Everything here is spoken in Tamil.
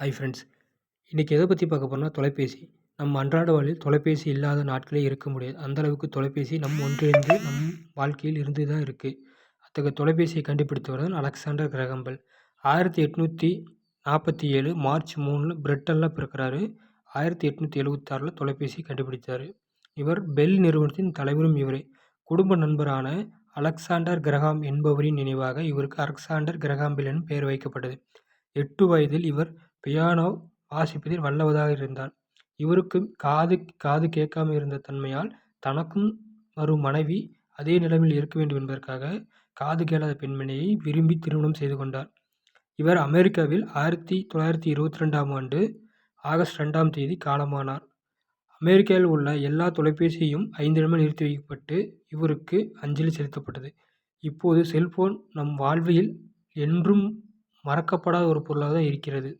ஹாய் ஃப்ரெண்ட்ஸ் இன்றைக்கி எதை பற்றி பார்க்க போகிறோம்னா தொலைபேசி. நம்ம அன்றாட வாழ்வில் தொலைபேசி இல்லாத நாட்களே இருக்க முடியாது. அந்த அளவுக்கு தொலைபேசி நம் ஒன்றிணைந்து நம் வாழ்க்கையில் இருந்து தான் இருக்குது அத்தகைய தொலைபேசியை கண்டுபிடித்தவர் தான் அலெக்சாண்டர் கிரகம்பல். ஆயிரத்தி எட்நூற்றி நாற்பத்தி ஏழு மார்ச் மூணில் பிரிட்டனில் பிறக்கிறாரு. ஆயிரத்தி எட்நூற்றி எழுபத்தாறில் தொலைபேசி கண்டுபிடித்தார் இவர் பெல் நிறுவனத்தின் தலைவரும் இவரே. குடும்ப நண்பரான அலெக்சாண்டர் கிரகாம் என்பவரின் நினைவாக இவருக்கு அலெக்சாண்டர் கிரகாம்பெல் எனும் பெயர் வைக்கப்பட்டது. எட்டு வயதில் இவர் பியானோ வாசிப்பதில் வல்லவராக இருந்தார். இவருக்கு காது காது கேட்காமல் இருந்த தன்மையால் தனக்கும் வரும் மனைவி அதே நிலைமையில் இருக்க வேண்டும் என்பதற்காக காது கேளாத பெண்மணியை விரும்பி திருமணம் செய்து கொண்டார். இவர் அமெரிக்காவில் ஆயிரத்தி தொள்ளாயிரத்தி இருபத்தி ரெண்டாம் ஆண்டு ஆகஸ்ட் ரெண்டாம் தேதி காலமானார். அமெரிக்காவில் உள்ள எல்லா தொலைபேசியும் ஐந்து நிமிடம் நிறுத்தி வைக்கப்பட்டு இவருக்கு அஞ்சலி செலுத்தப்பட்டது. இப்போது செல்போன் நம் வாழ்வில் என்றும் மறக்கப்படாத ஒரு பொருளாக தான் இருக்கிறது.